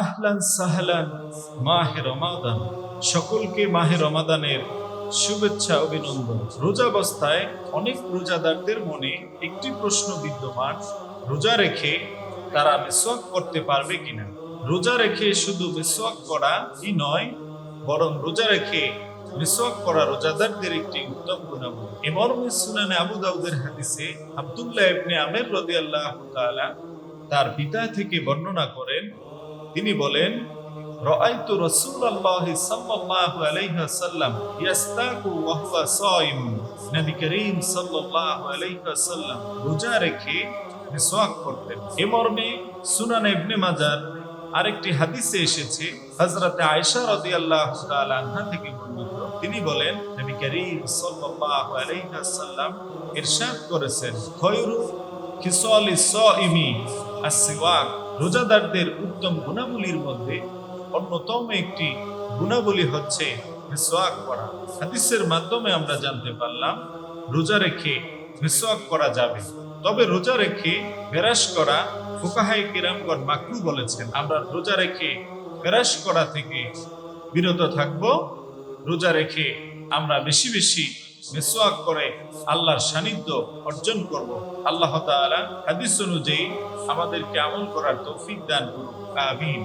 আহলান সাহলান, মাহে রমাদান। সকলকে মাহে রমাদানের শুভেচ্ছা, অভিনন্দন। রোজাবস্থায় অনেক রোজাদারদের মনে একটি প্রশ্ন বিদ্যমান, রোজা রেখে তারা মিসওয়াক করতে পারবে কিনা? রোজা রেখে শুধু মিসওয়াক করা ই নয়, বরং রোজা রেখে মিসওয়াক করা রোজাদারদের একটি উত্তম গুণাবলী। এ মর্মে সুনানে আবু দাউদের হাদিসে আব্দুল্লাহ ইবনে আমের রাদিয়াল্লাহু তাআলা তার পিতা থেকে বর্ণনা করেন তিনি বলেন, রাআইতু রাসূলুল্লাহ সাল্লাল্লাহু আলাইহি ওয়াসাল্লাম ইয়াস্তাকু ওয়া হুয়া সাইম। নবী করিম সাল্লাল্লাহু আলাইহি ওয়াসাল্লাম রোজা রেখে মিসওয়াক করতেন। এ মর্মে সুনান ইবনে মাজার আরেকটি হাদিসে এসেছে, হযরতে আয়েশা রাদিয়াল্লাহু তাআলা আনহা থেকে বর্ণিত। তিনি বলেন, নবী করিম সাল্লাল্লাহু আলাইহি ওয়াসাল্লাম ইরশাদ করেছেন খয়রু খিসালিস সাইমি আসিওয়াক রোজাদারদের উত্তম গুণাবলীর মধ্যে অন্যতম একটি গুণাবলী হচ্ছে মিসওয়াক করা। হাদিসের মাধ্যমে আমরা জানতে পারলাম, রোজা রেখে মিসওয়াক করা যাবে। তবে রোজা রেখে বেরাস করা ফুকাহাই কিরামগণ মাকরু বলেছেন। আমরা রোজা রেখে বেরাস করা থেকে বিরত থাকব। রোজা রেখে আমরা বেশি বেশি মিসওয়াক করে আল্লাহর সান্নিধ্য অর্জন করব। আল্লাহ তাআলা হাদিস অনুযায়ী আমাদেরকে আমল করার তৌফিক দান করুন আমিন।